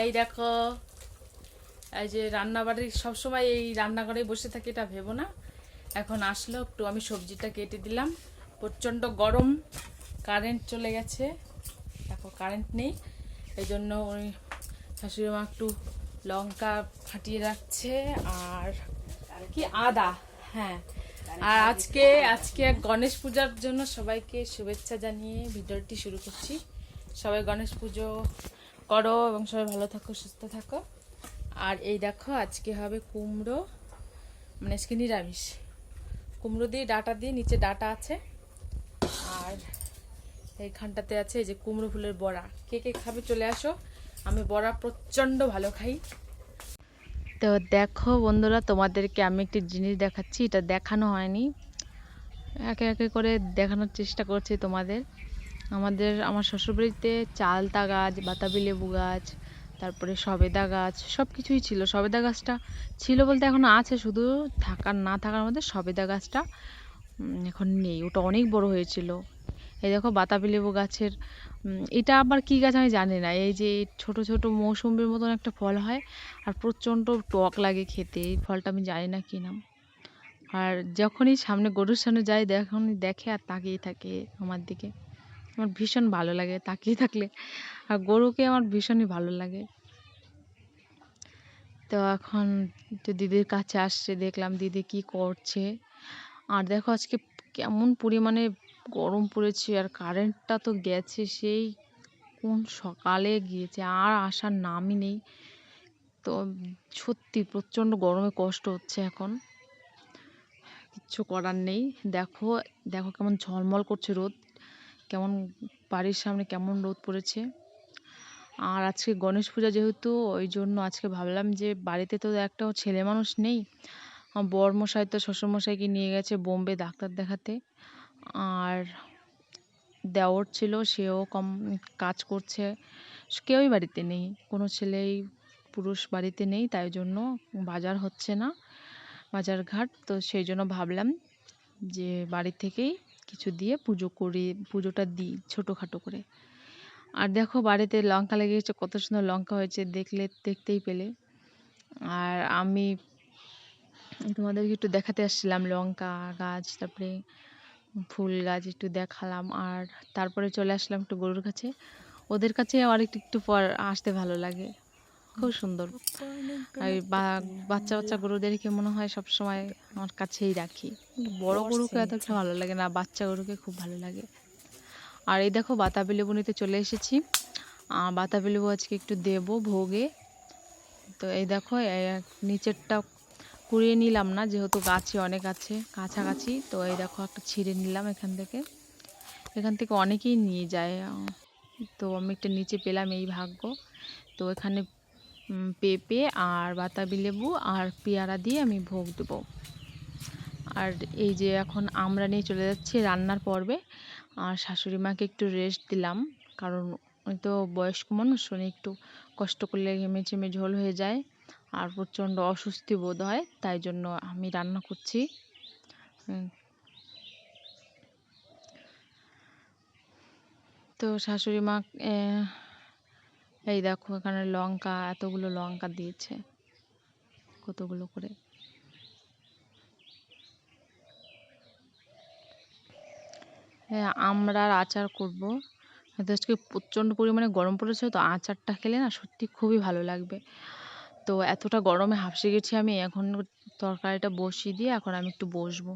এই দেখো, এই যে রান্নাবাড়ির সবসময় এই রান্নাঘরে বসে থাকি, এটা ভেবো না। এখন আসলো, একটু আমি সবজিটা কেটে দিলাম। প্রচণ্ড গরম কারেন্ট চলে গেছে। দেখো কারেন্ট নেই। এই জন্য ওই শাশুড়ি মা একটু লঙ্কা ফাটিয়ে রাখছে, আর কি, আদা হ্যাঁ। আর আজকে আজকে এক গণেশ পূজার জন্য সবাইকে শুভেচ্ছা জানিয়ে ভিডিওটি শুরু করছি। সবাই গণেশ পুজো করো এবং সবাই ভালো থাকো, সুস্থ থাকো। আর এই দেখো, আজকে হবে কুমড়ো মানে আজকে নিরামিষ। কুমড়ো দিয়ে ডাটা দিয়ে নিচে ডাটা আছে। আর এইখানটাতে আছে এই যে কুমড়ো ফুলের বড়া। কে কে খাবে চলে আসো। আমি বড়া প্রচণ্ড ভালো খাই। তো দেখো বন্ধুরা, তোমাদেরকে আমি একটি জিনিস দেখাচ্ছি। এটা দেখানো হয়নি। একে একে করে দেখানোর চেষ্টা করছি তোমাদের। আমাদের, আমার শ্বশুরবাড়িতে চালতা গাছ, বাতাবি লেবু গাছ, তারপরে সবেদা গাছ সব কিছুই ছিল। সবেদা গাছটা ছিল বলতে এখন আছে, শুধু থাকার, না থাকার মধ্যে সবেদা গাছটা এখন নেই। ওটা অনেক বড় হয়েছিল। এই দেখো বাতাবি লেবু গাছের এটা আবার কি গাছ আমি জানি না। এই যে ছোট ছোট মৌসুম্বির মতন একটা ফল হয় আর প্রচণ্ড টক লাগে খেতে। এই ফলটা আমি জানি না কি নাম আর যখনই সামনে গরুর সামনে যাই যখনই দেখে আর তাকিয়ে থাকে আমার দিকে। আমার ভীষণ ভালো লাগে তাকিয়ে থাকলে। আর গরুকে আমার ভীষণই ভালো লাগে। তো এখন তো দিদির কাছে আসছে, দেখলাম দিদি কি করছে। আর দেখো আজকে কেমন পরিমাণে গরম পড়েছে, আর কারেন্টটা তো গেছে সেই কোন সকালে গিয়েছে, আর আসার নামই নেই। তো সত্যি প্রচণ্ড গরমে কষ্ট হচ্ছে এখন। কিচ্ছু করার নেই। দেখো দেখো কেমন ঝলমল করছে রোদ। কেমন বাড়ির সামনে কেমন রোদ পড়েছে। আর আজকে গণেশ পূজা যেহেতু, ওই জন্য আজকে ভাবলাম যে বাড়িতে তো একটাও ছেলে মানুষ নেই। বরমশাই তো শ্বশুরমশাইকে নিয়ে গেছে বোম্বে ডাক্তার দেখাতে। আর দেওর ছিল, সেও কম কাজ করছে। কেউই বাড়িতে নেই, কোনো ছেলেই পুরুষ বাড়িতে নেই, তাই জন্য বাজার হচ্ছে না বাজার ঘাট তো সেই জন্য ভাবলাম যে বাড়ি থেকেই কিছু দিয়ে পুজো করি, পুজোটা দিই ছোটোখাটো করে। আর দেখো বাড়িতে লঙ্কা লেগেছে কত সুন্দর লঙ্কা হয়েছে, দেখলে, দেখতেই পেলে। আর আমি তোমাদেরকে একটু দেখাতে আসছিলাম লঙ্কা গাছ, তারপরে ফুল গাছ একটু দেখালাম। আর তারপরে চলে আসলাম একটু গরুর কাছে। ওদের কাছে আর একটু একটু পর আসতে ভালো লাগে। খুব সুন্দর। আর বাচ্চা বাচ্চা গরুদেরকে মনে হয় সব সময় আমার কাছেই রাখি। বড় গরুকে এত একটা ভালো লাগে না বাচ্চা গরুকে খুব ভালো লাগে। আর এই দেখো বাতাবি লেবু নিতে চলে এসেছি। বাতাবি লেবু আজকে একটু দেবো ভোগে। তো এই দেখো নিচেরটা কুড়িয়ে নিলাম না যেহেতু গাছে অনেক আছে কাছাকাছি। তো এই দেখো একটা ছিঁড়ে নিলাম এখান থেকে। এখান থেকে অনেকেই নিয়ে যায়। তো আমি একটা নিচে পেলাম এই ভাগ্য। তো এখানে পেঁপে আর বাতাবি লেবু আর পেয়ারা দিয়ে আমি ভোগ দেবো। আর এই যে এখন আমরা নিয়ে চলে যাচ্ছি রান্নার পর্বে। আর শাশুড়ি মাকে একটু রেস্ট দিলাম, কারণ উনি তো বয়স্ক মানুষ, উনি একটু কষ্ট করলে ঘেমে চেমে ঝোল হয়ে যায় আর প্রচণ্ড অস্বস্তি বোধ হয়, তাই জন্য আমি রান্না করছি। তো শাশুড়ি মা এই দেখো, এখানে লঙ্কা, এতগুলো লঙ্কা দিয়েছে। কতগুলো করে? হ্যাঁ আমড়ার আচার করব। আজকে প্রচণ্ড পরিমাণে গরম পড়েছে, তো আচারটা খেলে না সত্যি খুবই ভালো লাগবে। তো এতটা গরমে হাঁপসে গেছি আমি, এখন তরকারিটা বসিয়ে দিয়ে এখন আমি একটু বসবো।